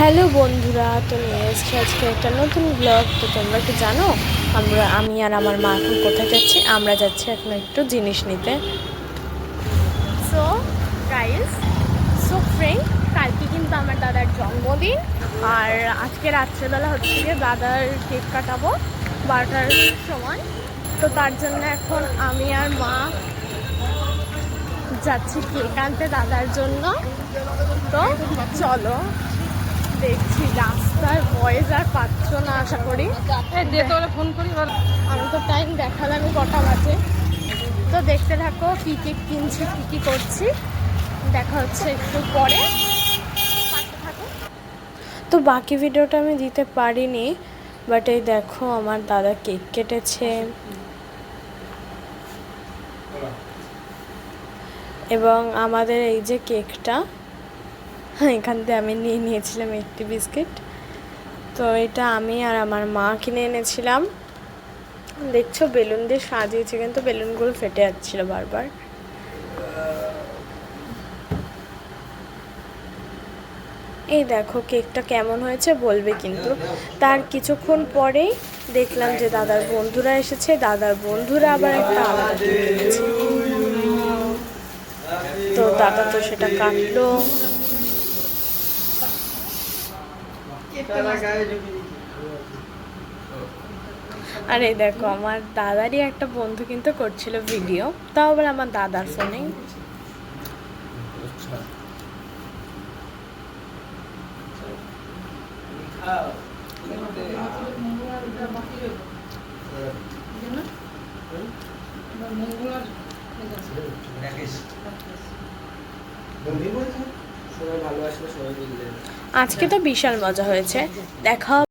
Hello বন্ধুরা, তো নিয়ে এসছি আজকে একটা নতুন ব্লগ তো তোমরা কি জানো, আমরা, আমি আর আমার মা এখন কোথায় যাচ্ছি? আমরা যাচ্ছি এখন একটু জিনিস নিতে। সো গাইস সো ফ্রেন্ড কালকে কিন্তু আমার দাদার জন্মদিন, আর আজকে রাত্রেবেলা হচ্ছে গিয়ে দাদার কেক কাটাবো, বারোটার সময়। তো তার জন্য এখন আমি আর মা যাচ্ছি কেক আনতে দাদার জন্য। তো চলো দেখছি রাস্তার ভয়েস আর পাচ্ছ না আশা করি। তোরে ফোন করি আমি তো টাইম দেখালামই কটা বাজে। তো দেখতে থাকো কী কী কিনছি কী কী করছি। দেখা হচ্ছে একটু পরে। তো বাকি ভিডিওটা আমি দিতে পারিনি বাট এই দেখো আমার দাদা কেক কেটেছে। এবং আমাদের এই যে কেকটা এখান থেকে আমি নিয়ে নিয়েছিলাম একটি বিস্কিট। তো এটা আমি আর আমার মা কিনে এনেছিলাম। দেখছ, বেলুন দিয়ে সাজিয়েছে, কিন্তু বেলুনগুলো ফেটে যাচ্ছিল বারবার। এই দেখো, কেকটা কেমন হয়েছে বলবে কিন্তু। তার কিছুক্ষণ পরেই দেখলাম যে দাদার বন্ধুরা এসেছে। দাদার বন্ধুরা আবার একটা আলাদা তো দাদা তো সেটা কাটলো। আর এই দেখো আমার দাদারই একটা বন্ধু কিন্তু করছিল ভিডিও তাও আবার আমার দাদার ফোনে আজকে তো বিশাল মজা হয়েছে। দেখা